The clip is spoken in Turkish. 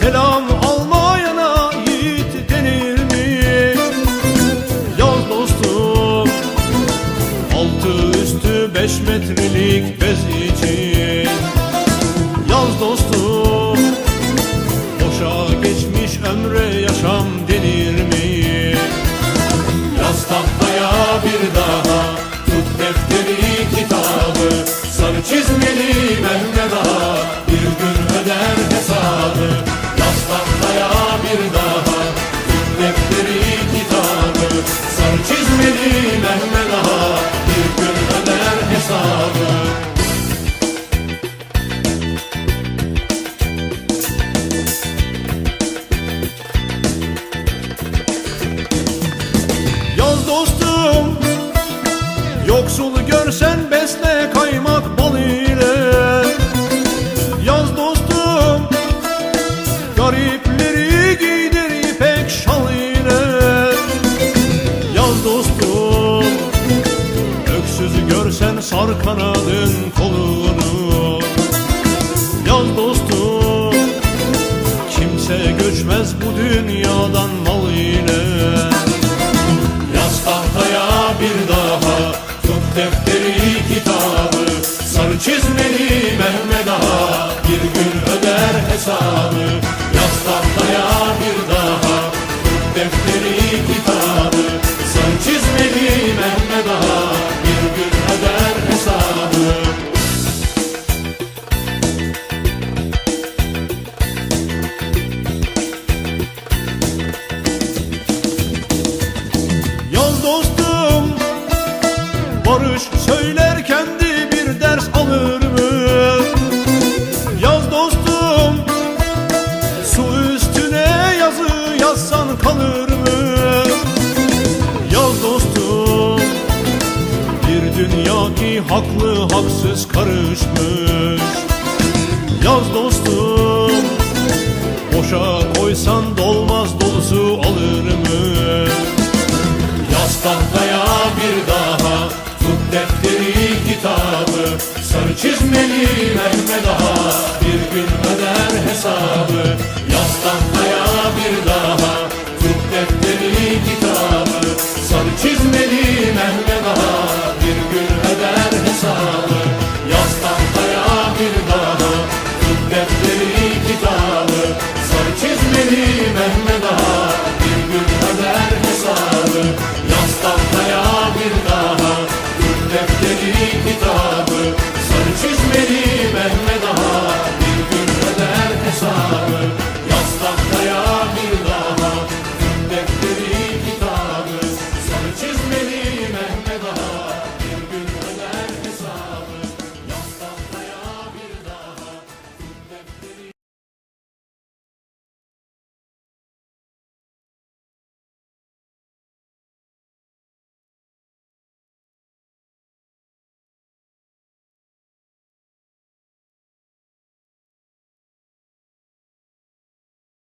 Selam almayana yiğit denir mi? Yaz dostum Altı üstü beş metrelik bez için Yaz dostum Boşa geçmiş ömre yaşam denir Mehmet Ağa Bir gün öder hesabı Yaz dostum Yoksul görsen besle kaymak sar kanadın kolunu Yaz dostum. Kimse göçmez bu dünyadan mal ile Yaz tahtaya bir daha Tut defteri kitabı. Sarı çizmeli Mehmet Ağa Bir gün öder hesabı. Yaz tahtaya bir daha Tut defteri kitabı Barış söylerken de bir ders alır mı? Yaz dostum Su üstüne yazı yazsan kalır mı? Yaz dostum Bir dünya ki haklı haksız karışmış Yaz dostum Boşa koysan dolmaz dolusu alır mı? Çizmeli Mehmet Ağa Bir gün öder hesabı Yaz tahtaya bir daha